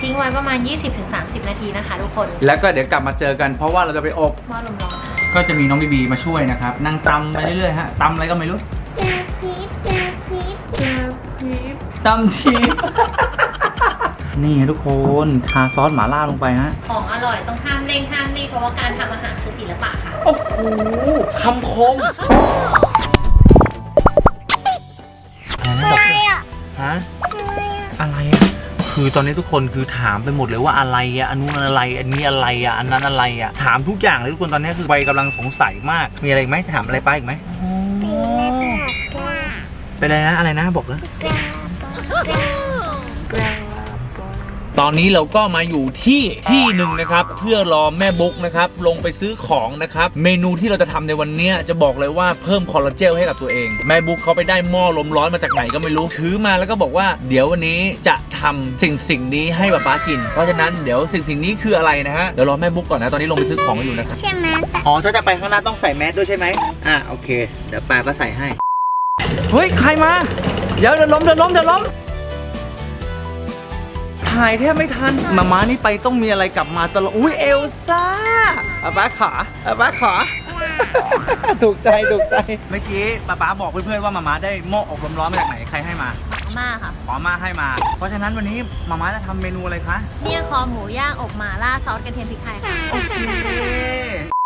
ทิ้งไว้ประมาณ 20-30 นาทีนะคะทุกคนแล้วก็เดี๋ยวกลับมาเจอกันเพราะว่าเราจะไปอบหม้อลมร้อนค่ะก็จะมีน้องบีบีมาช่วยนะครับนั่งตำไปเรื่อยๆฮะตำอะไรก็ไม่รู้แจพีบแจพีบแจพีบตำที นี่ทุกคนทาซอสหม่าล่าลงไปฮะของอร่อยต้องห้ามเร่งห้ามรีบเพราะว่าการทำอาหารคือศิลปะค่ะ โอ้โหคำคม คือตอนนี้ทุกคนคือถามไปหมดเลยว่าอะไรอะอันนู้นอะไร อันนี้อะไรอะอันนั้นอะไรอะถามทุกอย่างเลยทุกคนตอนนี้คือใบกำลังสงสัยมาก มีอะไรอีกไหมถามอะไรไปาอีกไหมปีแม่ปลาเป็นอะไรนะอะไรนะบอกเลยปลาปลาปลาปลา ตอนนี้เราก็มาอยู่ที่ที่หนึ่งนะครับ เพื่อรอแม่บุ๊กนะครับ ลงไปซื้อของนะครับ เมนูที่เราจะทำในวันเนี้ยจะบอกเลยว่าเพิ่มคอลลาเจนให้กับตัวเอง แม่บุ๊กเขาไปได้หม้อลมร้อนมาจากไหนก็ไม่รู้ถือมาแล้วก็บอกว่าเดี๋ยววันนี้จะทำสิ่งสิ่งนี้ให้ป๊าป๊ากิน เพราะฉะนั้นเดี๋ยวสิ่งสิ่งนี้คืออะไรนะฮะเดี๋ยวรอแม่บุ๊กก่อนนะตอนนี้ลงไปซื้อของอยู่นะครับใช่ไหมแต่อ๋อถ้าจะไปข้างหน้าต้องใส่แมสด้วยใช่ไหมอะโอเค เดี๋ยวปาก็ใส่ให้เฮ้ยใครมาเดี๋ยวเดี๋ยวล้มเดี๋ยวล้มเดี๋ยวล้ม ถ่ายแทบไม่ทันมาม้านี่ไปต้องมีอะไรกลับมาตลอดอุ้ยเอลซ่าอาป้าขาอาป้าขาถูกใจถูกใจ เมื่อกี้ป้าป้าบอกเพื่อนๆว่ามาม้าได้หม้ออบลมร้อนมาจากไหนใครให้มามาม่าค่ะขอมาให้มา เพราะฉะนั้นวันนี้มาม้าจะทำเมนูอะไรคะ เมี่ยงคอหมูย่างอบหม่าล่าซอสกระเทียมพริกไทยค่ะ โอเค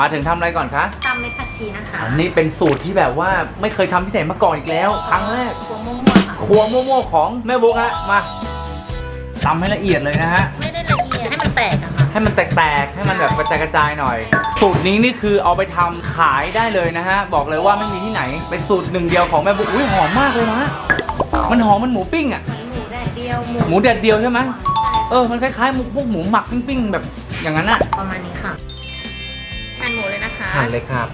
มาถึงทำอะไรก่อนคะ ตำเม็ดผักชีนะคะอันนี้เป็นสูตรที่แบบว่าไม่เคยทำที่ไหนมาก่อนอีกแล้ว ครั้งแรก หัวม่วงๆค่ะ ครัวโม่ๆของแม่บุ๊กฮะ มาตำให้ละเอียดเลยนะฮะ ไม่ได้ละเอียดให้มันแตกอะค่ะ ให้มันแตกๆ ให้มันแบบกระจายกระจายๆหน่อย สูตรนี้นี่คือเอาไปทำขายได้เลยนะฮะ บอกเลยว่าไม่มีที่ไหน เป็นสูตรหนึ่งเดียวของแม่บุ๊กอุ้ยหอมมากเลยนะ มันหอมมันหมูปิ้งอะหมูแดดเดียวหมูแดดเดียวใช่ไหม เออ มันคล้ายๆหมูพวกหมูหมักปิ้งๆ แบบอย่างนั้นอะ ประมาณนี้ค่ะหั่ นหมูเลยนะคะหั่นเลยครับ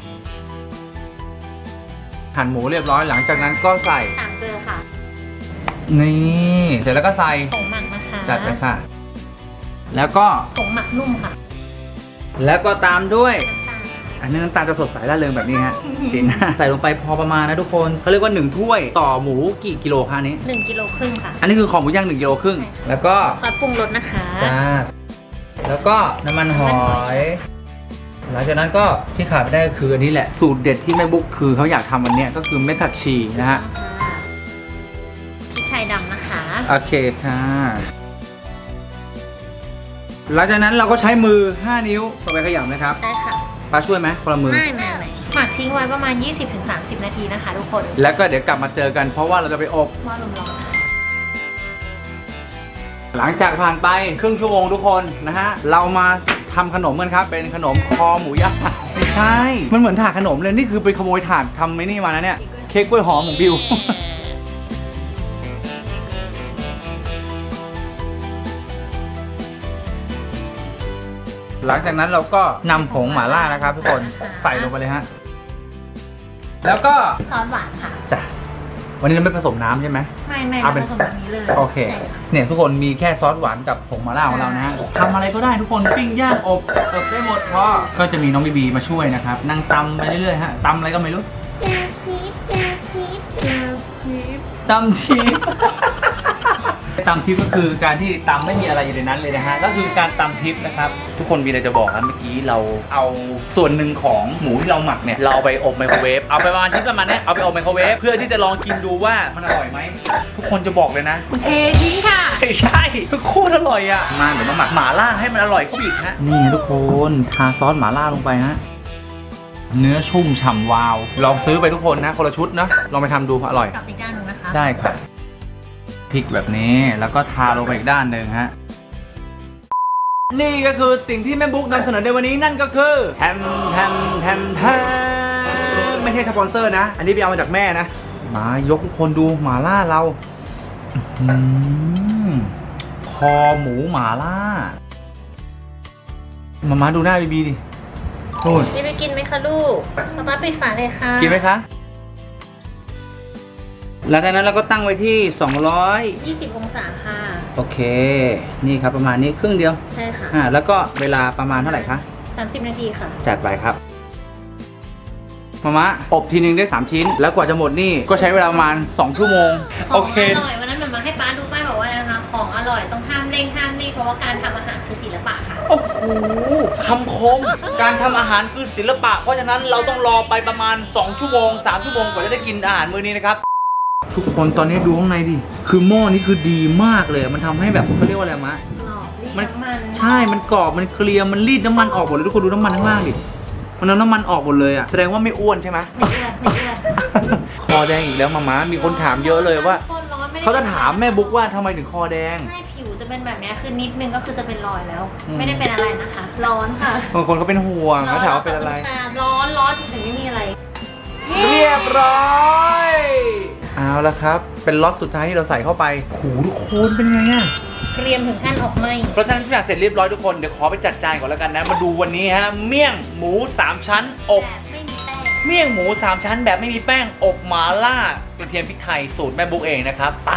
หั่นหมูเรียบร้อยหลังจากนั้นก็ใส่ตามเกลือค่ะนี่เสร็จแล้วก็ใส่ผงหมักนะคะจัดไปค่ะ แล้วก็ผงหมักนุ่มค่ะ แล้วก็ตามด้วยน้ำตาลอันนี้น้ำตาลจะสดใสร่าเริงแบบนี้ฮะจริงใส่ลงไปพอประมาณนะทุกคนเขาเรียกว่า 1 ถ้วยต่อหมูกี่กิโลคะอันนี้หนึ่งกิโลครึ่งค่ะ อันนี้คือของหมูย่าง1กิโลครึ่งใช่ค่ะแล้วก็ซอสปรุงรสนะคะจ้าแล้วก็น้ำมันหอย หลังจากนั้นก็ที่ขาดไม่ได้ก็คืออันนี้แหละสูตรเด็ดที่แม่บุ๊กคือเขาอยากทำวันเนี้ยก็คือเม็ดผักชีนะฮะพริกไทยดำนะคะ โอเคค่ะ หลังจากนั้นเราก็ใช้มือ 5 นิ้วต่อไปขยำนะครับใช่ค่ะ ป้าช่วยไหมคนละมือ ไม่ไม่ไม่หมักทิ้งไว้ประมาณ 20-30 นาทีนะคะ ทุกคนแล้วก็เดี๋ยวกลับมาเจอกันเพราะว่าเราจะไปอบ หม้อลมร้อนค่ะหลังจากผ่านไปครึ่งชั่วโมงทุกคนนะฮะ เรามา ทำขนมกันครับ เป็นขนมคอหมูย่างไม่ใช่ มันเหมือนถาดขนมเลยนี่คือไปขโมยถาดทำไม่นี่มานะเนี่ย เค้กกล้วยหอมของบิว หลังจากนั้นเราก็นำผงหม่าล่านะครับทุกคนใส่ลงไปเลยฮะ แล้วก็ซอสหวานค่ะจ้ะ วันนี้เราไม่ผสมน้ำใช่ไหม ไม่ไม่เอาเป็น ผสมแบบนี้เลยโอเค ใช่ค่ะ เนี่ยทุกคนมีแค่ซอสหวานกับผงมาล่าของเรานะฮะทำอะไรก็ได้ทุกคนปิ้งย่างอบเอบได้หมดพอก็จะมีน้องบีบีมาช่วยนะครับ นั่งตำไปเรื่อยๆฮะตำอะไรก็ไม่รู้แจพีบแจพีบแจพีบตำทิพย์ ตำทิพย์ก็คือการที่ตำไม่มีอะไรอยู่ในนั้นเลยนะฮะก็คือการตำทิพย์นะครับ ทุกคนมีอะไรจะบอกครับเมื่อกี้เราเอาส่วนหนึ่งของหมูที่เราหมักเนี่ยเราเอาไปอบไมโครเวฟเอาไปประมาณชิ้นประมาณเนี้ยเอาไปอบไมโครเวฟเพื่อที่จะลองกินดูว่ามันอร่อยไหมทุกคนจะบอกเลยนะ เททิ้งค่ะ ไม่ใช่โคตรอร่อยอะ มาเดี๋ยวมาหมักหม่าล่าให้มันอร่อยเข้าไปอีกฮะ นี่ทุกคนทาซอสหม่าล่าลงไปฮะ เนื้อชุ่มฉ่ำวาว ลองซื้อไปทุกคนนะ คนละชุดนะ ลองไปทำดูอร่อย กลับอีกด้านหนึงนะคะ ได้ครับ พริกแบบนี้แล้วก็ทาลงไปอีกด้านหนึ่งฮะนี่ก็คือสิ่งที่แม่บุ๊กนำเสนอในวันนี้นั่นก็คือแฮมแฮมแฮมแฮมไม่ใช่สปอนเซอร์นะ อันนี้ไปเอามาจากแม่นะ มายกทุกคนดูหม่าล่าเราอื้อหือคอหมูหม่าล่ามามาดูหน้าบีบีดินู่นนี่ไปกินไหมคะลูกป๊าป๊าปิดฝาเลยค่ะ กินไหมคะ หลังจากนั้นเราก็ตั้งไว้ที่ 20องศาค่ะ200โอเค นี่ครับประมาณนี้ครึ่งเดียว ใช่ค่ะ อ่า แล้วก็เวลาประมาณเท่าไหร่คะ 30 นาทีค่ะ จัดไปครับมามะอบทีนึงได้ 3 ชิ้น แล้วกว่าจะหมดนี่ก็ใช้เวลาประมาณ 2 ชั่วโมง ขโอองเค อร่อยวันนั้นหนูมาให้ป้าดูป้ายบอกว่านะคะของอร่อยต้องห้ามเร่งห้ามรีบเพราะว่าการทำอาหารคือศิลปะค่ะ โอ้โหคำคม การทำอาหารคือศิลปะ เพราะฉะนั้นเราต้องรอไปประมาณ 2 ชั่วโมง 3 ชั่วโมงกว่าจะได้กินอาหารมื้อนี้นะครับ ทุกคนตอนนี้ดูข้างในดิ คือหม้อนี้คือดีมากเลย มันทำให้แบบเขาเรียกว่าอะไรมะหลอกรีดมันน้ำมันใช่ มันกรอบ มันเคลียร์ มันรีดน้ำมันออกหมดเลยทุกคนดูน้ำมันข้างล่างดิ มันเอาน้ำมันออกหมดเลยอะ แสดงว่าไม่อ้วนใช่ไหมไม่เอื้อนไม่เอื้อนคอแดงอีกแล้วมาม้ามีคนถามเยอะเลยว่า คนร้อนไม่ได้เขาจะถามแม่บุ๊กว่าทำไมถึงคอแดง ใช่ผิวจะเป็นแบบเนี้ยคือนิดนึงก็คือจะเป็นรอยแล้ว อืม ไม่ได้เป็นอะไรนะคะ ร้อนค่ะบางคนเขาเป็นห่วงเขาถามว่าเป็นอะไร ร้อนร้อนเฉยๆไม่มีอะไร เรียบร้อย เอาละครับ เป็นล็อตสุดท้ายที่เราใส่เข้าไปโหทุกคนเป็นไงอะเกรียมถึงขั้นออกไหมเพราะฉะนั้นทุกอย่างเสร็จเรียบร้อยทุกคน เดี๋ยวขอไปจัดจานก่อนแล้วกันนะ มาดูวันนี้ฮะ เมี่ยงหมู3ชั้นอบ แบบไม่มีแป้งเมี่ยงหมู3ชั้นแบบไม่มีแป้งอบหมาล่ากระเทียมพริกไทยสูตรแม่บุ๊กเองนะครับไป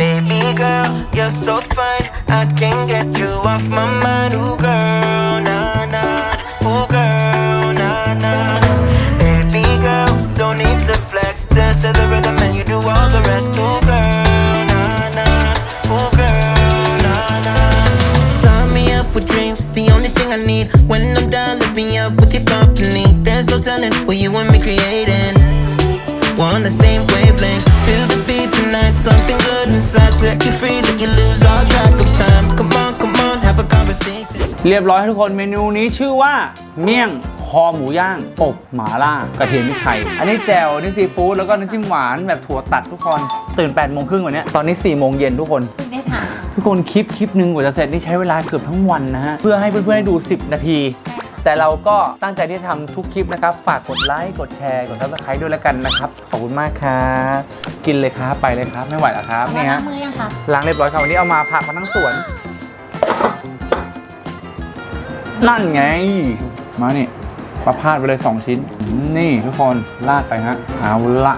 Baby girl, you're so fine. I can't get you off my mind. Ooh, girl, เรียบร้อยให้ทุกคนเมนูนี้ชื่อว่า เมี่ยงคอหมูย่างอบหมาล่ากระเทียมพริกไทย อันนี้แจ่วอันนี่ซีฟู้ดแล้วก็น้ำจิ้มหวานแบบถั่วตัดทุกคนตื่น8ปดโมงครึ่งวันเนี้ยตอนนี้4ี่โมงเย็นทุกคนไม่ถามทุกคนคลิปคลิปหนึ่งกว่าจะเสร็จนี่ใช้เวลาเกือบทั้งวันนะฮะเพื่อให้เพื่อนๆได้ดู 10 นาที แต่เราก็ตั้งใจที่จะทำทุกคลิปนะครับ ฝากกดไลค์กดแชร์กดซับสไครต์ด้วยแล้วกันนะครับขอบคุณมากครับกินเลยครับไปเลยครับไม่ไหวแล้วครับนี่นี่ฮะฮะมือยังคะล้างเรียบร้อยครับวันนี้เอามาผักมาทั้งสวน นั่นไง มานี่ประพาดไปเลย 2 ชิ้น นี่ทุกคนลาดไปฮะเอาละ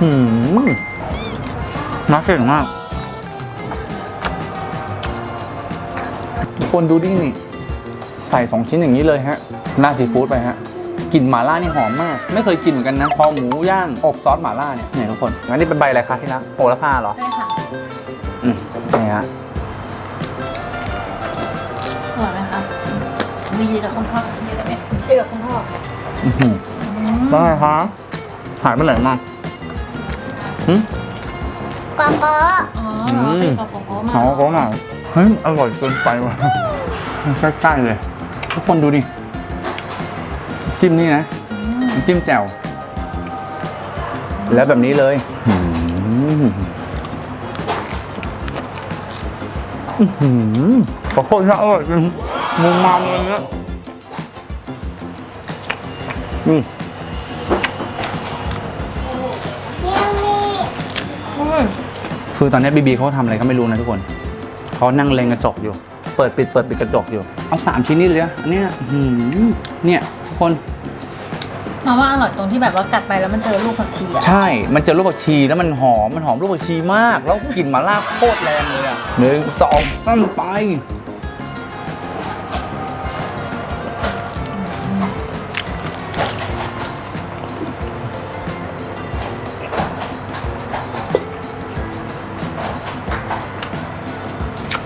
หืมน่าเสียงมาก ทุกคนดูดินี่ ใส่2ชิ้นอย่างนี้เลยฮะหน้าซีฟู้ดไปฮะ กลิ่นหม่าล่านี่หอมมาก ไม่เคยกินเหมือนกันนะพอหมูย่างอบซอสหม่าล่าเนี่ยเนี่ยทุกคนงั้นนี่เป็นใบอะไรคะที่รักโหระพาเหรอใช่ค่ะอืมนี่ฮะอร่อยไหมคะมีเยอะกับคนทอดเยอะไหมเยอะกับคนทอดอื้อหือได้ครับหายไปไหนมาหืมกอโก้อ๋ออืมเป็นกับโกโก้มาเอาเขาหน่อยเฮ้ยอร่อยเกินไปว่ะใกล้ๆเลย ทุกคนดูดิ จิ้มนี่นะน้ำจิ้มแจ่ว แล้วแบบนี้เลยอืมอื้อหือขอโทษนะอร่อยจริงมุมมามเลยเนี่ยอืมเยี่ยมมีคือตอนนี้บีบีเขาทำอะไรก็ไม่รู้นะทุกคนเขานั่งเล็งกระจกอยู่ เปิดปิดเปิดปิดกระจกอยู่ เอาสามชิ้นนี้เลยนะอันเนี้ยอื้อหือเนี่ยทุกคน มาว่าอร่อยตรงที่แบบว่ากัดไปแล้วมันเจอลูกผักชีอะใช่ มันเจอลูกผักชีแล้วมันหอม มันหอมลูกผักชีมาก แล้วกลิ่นหมาล่าโคตรแรงเลยอะหนึ่งสองสามไป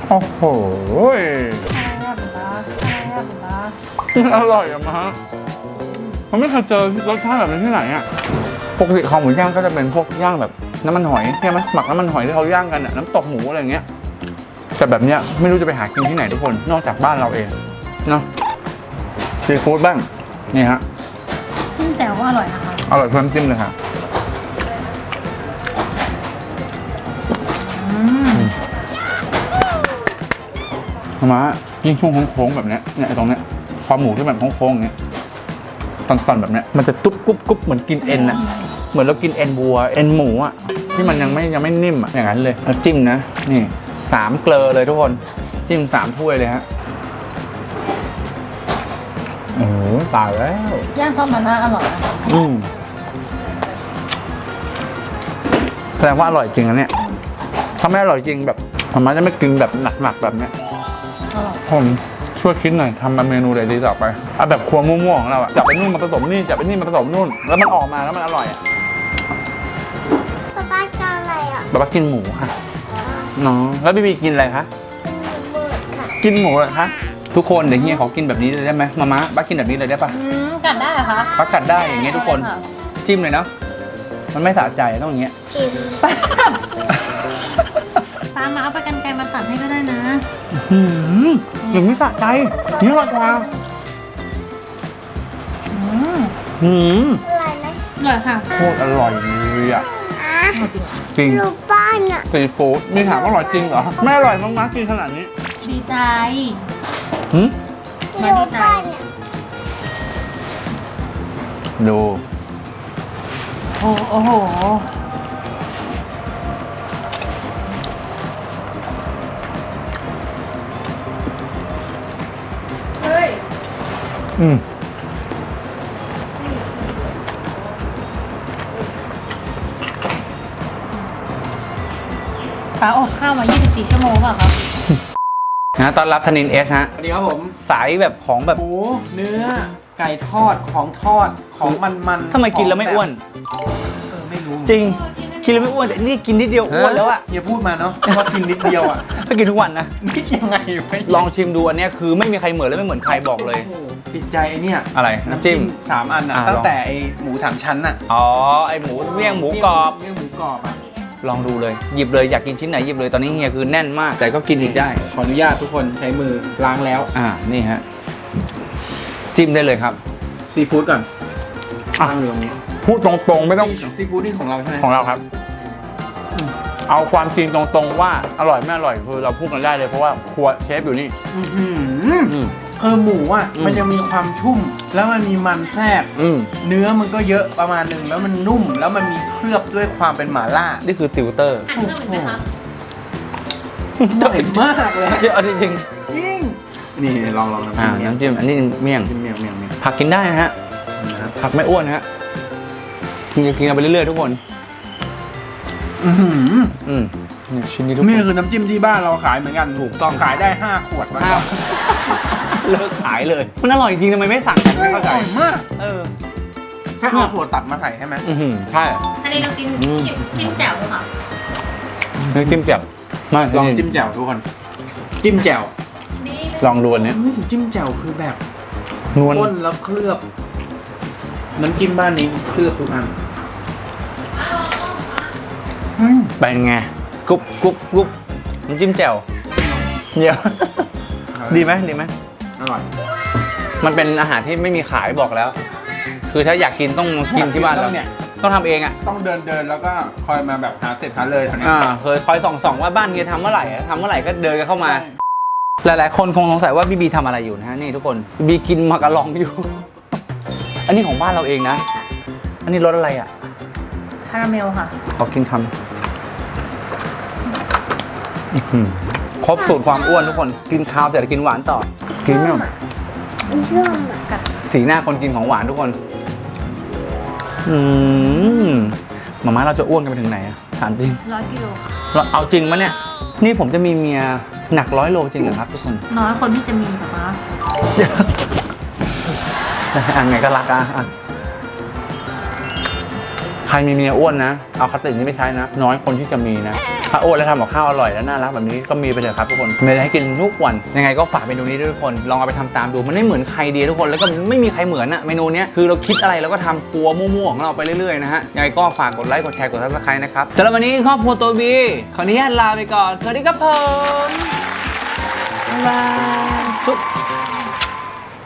โอ้โหอะไรอะบุ๋มบ้าอะไรอะบุ๋มบ้าอร่อยอะมา ผมไม่เคยเจอรสชาติแบบนี้ที่ไหนอะปกติคอหมูย่างก็จะเป็นพวกย่างแบบน้ำมันหอยใช่ไหมหมักน้ำมันหอยที่เขาย่างกันอะน้ำตกหมูอะไรอย่างเงี้ยแต่แบบเนี้ยไม่รู้จะไปหากินที่ไหนทุกคนนอกจากบ้านเราเองเนาะซีฟู้ดบ้างนี่ฮะจิ้มแจ่วก็อร่อยนะคะอร่อยเพิ่มจิ้มเลยค่ะอืมทำไมยิ่งช่วงโค้งๆแบบเนี้ยเนี่ยไอ้ตรงเนี้ยคอหมูที่แบบโค้งๆอย่างเงี้ย ตอนๆแบบเนี้ยมันจะตุ๊บกุ๊บกุ๊บเหมือนกินเอ็นอะเหมือนเรากินเอ็นวัวเอ็นหมูอะที่มันยังไม่ยังไม่นิ่มอะอย่างนั้นเลยแล้วจิ้มนะนี่สามเกลอเลยทุกคนจิ้มสามถ้วยเลยฮะโอ้โหตายแล้วย่างซอสมันน่าอร่อยนะอืมแสดงว่าอร่อยจริงนะเนี่ยถ้าไม่อร่อยจริงแบบผมมันจะไม่กินแบบหนักๆแบบเนี้ยอร่อยผม ช่วยคิดหน่อยทำเมนูอะไรดีต่อไปเอาแบบครัวมั่วๆของเราอะจับไปนู่นมาผสมนี่จับไปนี่มาผสมนู่น แล้วมันออกมาแล้วมันอร่อยอะป๊าป๊าจะอะไรอะแบบว่ากินหมูค่ะน้องแล้วบีบีกินอะไรคะเป็นหมูค่ะกินหมูเหรอคะทุกคนเดี๋ยวเฮียขอกินแบบนี้เลยได้ไหมมาม่าบ้ากินแบบนี้เลยได้ปะอืมกัดได้เหรอคะปักกัดได้อย่างเงี้ยทุกคนได้ะจิ้มเลยเนาะมันไม่สะใจต้องอย่างเงี้ย กิน ตามมาเอาไปกันไกลมาตัดให้ก็ได้นะหืมอย่างนี้สะใจนี่อร่อยกว่าอืมหืมอะไรนะอร่อยค่ะโคตรอร่อยเลยอะอะอร่อยจริงจริงลูกบ้านอะซีฟู้ดมีถามว่าอร่อยจริงเหรอไม่อร่อยมากๆกินขนาดนี้ดีใจหืมมาลูที่กไหนบ้านอะดูโอ้โอ้โห อืมป้าอดข้าวมา 24 ชั่วโมงเปล่ะครับ นะต้อนรับธนินเอสฮะ สวัสดีครับผม สายแบบของแบบหมูเนื้อ ไก่ทอดของทอดของมันมันทำไมกินแล้วไม่อ้วน เออไม่รู้จริง กินแล้วไม่อ้วนแต่นี่กินนิดเดียวอ้วนแล้วอะอย่าพูดมาเนาะว่ากินนิดเดียวอะก็กินทุกวันนะนิดยังไงไม่ลองชิมดูอันเนี้ยคือไม่มีใครเหมือนและไม่เหมือนใครบอกเลยโโหติดใจไอ้เนี่ยอะไรน้ำจิ้มสามอันอะอะตั้ลงองแต่ไอ้หมูสามชั้นอะอ๋อไอหมูเมี่ยงหมูกรอบเมี่ยงหมูกรอบอะลองดูเลยหยิบเลยอยากกินชิ้นไหนหยิบเลยตอนนี้เฮียคือแน่นมาก แต่ก็กินอีกได้ ขออนุญาตทุกคนใช้มือล้างแล้ว อ่านี่ฮะจิ้มได้เลยครับซีฟู้ดก่อนอะตั้งอยู่ตรงนี้ พูดตรงๆ ไม่ต้องซีซีฟู้ดนี่ของเราใช่ไหมของเราครับ เอาความจริงตรงๆ ว่าอร่อยไม่อร่อยคือเราพูดกันได้เลยเพราะว่าครัวเชฟอยู่นี่ อื้อหืออืม คือหมูอะ อืม มันยังมีความชุ่ม แล้วมันมีมันแทรก อืมเนื้อมันก็เยอะประมาณหนึ่งแล้วมันนุ่ม แล้วมันมีเคลือบด้วยความเป็นหม่าล่านี่คือติวเตอร์หั่นเพิ่มอีกไหมคะอร่อยมากเลยเดี๋ยวเอาจริงจริงนี่ลองลองๆอ่าน้ำจิ้มอันนี้เมี่ยง จิ้มเมี่ยงเมี่ยงเมี่ยงผักกินได้นะฮะ นะครับผักไม่อ้วนนะฮะ กินกินกันไปเรื่อยๆทุกคน อื้อหืออืมนี่ชิ้นนี้ทุกคนี่น คือน้ำจิ้มที่บ้านเราขายเหมือนกันถูกต้อง ขายได้ 5 ขวดวันอ้าวเลิกขายเลย มันอร่อยจริงทำไมไม่สั่งกันไม่เข้าใจร่อยมากเออถ้าเอาถั่วตัดมาใส่ใช่ไหมอือหือใช่ อันนี้เราจิ้มอืม จิ้มจิ้มแจ่วค่ะน้ำจิ้มแจ่วไม่ลองจิ้มแจ่วทุกคน จิ้มแจ่วนี่ลองดูอันเนี้ย เฮ้ยจิ้มแจ่วคือแบบนวลข้นแล้วเคลือบ น้ำจิ้มบ้านนี้เคลือบทุกอันอืมเป็นไงกรุบกรุบกรุบน้ำจิ้มแจ่วเดี๋ยว ดีไหมดีไหมอร่อยมันเป็นอาหารที่ไม่มีขายบอกแล้ว คือถ้าอยากกินต้องมากินที่บ้านต้เราองเนี่ยต้องทำเองอะต้องเดินเดินแล้วก็คอยมาแบบหาเสร็จหาเลยแถวเนี้ยอ่าเคยคอยส่องส่องว่าบ้านเฮียทำเมื่อไหร่อะทำเมื่อไหร่ก็เดินกันเข้ามา หลายๆ คนคงสงสัยว่าบีบีทำอะไรอยู่นะฮะนี่ทุกคนบีบีกินมักกะลองอยู่ อันนี้ของบ้านเราเองนะ อันนี้รสอะไรอะ คาราเมลค่ะ ขอกินคำอื้อหือครบสูตรความอ้วนทุกคน กินข้าวเสร็จแล้วกินหวานต่อ กินไม่หมดร่วมอะสีหน้าคนกินของหวานทุกคน อืมมาม่าเราจะอ้วนกันไปถึงไหนอะถามจริง ร้อยกิโลค่ะเราเอาจริงมะเนี่ย นี่ผมจะมีเมียหนักร้อยโลจริงเหรอครับทุกคน น้อยคนที่จะมีแบบว่า อันไงก็รักอะอะใครมีเมียอ้วนนะ เอาคตินี้ไม่ใช้นะ น้อยคนที่จะมีนะ ถ้าอ้วนแล้วทำกับข้าวอร่อยแล้วน่ารักแบบนี้ก็มีไปเถอะครับทุกคนมีอะไรให้กินทุกวัน ยังไงก็ฝากเมนูนี้ด้วยทุกคน ลองเอาไปทำตามดู มันไม่เหมือนใครดีทุกคน แล้วก็ไม่มีใครเหมือนอะเมนูเนี้ยคือเราคิดอะไรเราก็ทำครัวมั่วๆของเราไปเรื่อยๆนะฮะ ยังไงก็ฝากกดไลค์ กดแชร์ กดซับสไครต์นะครับสำหรับวันนี้ครอบครัวตัวบีขออนุญาตลาไปก่อน สวัสดีครับผมบ๊ายบายจุ๊บ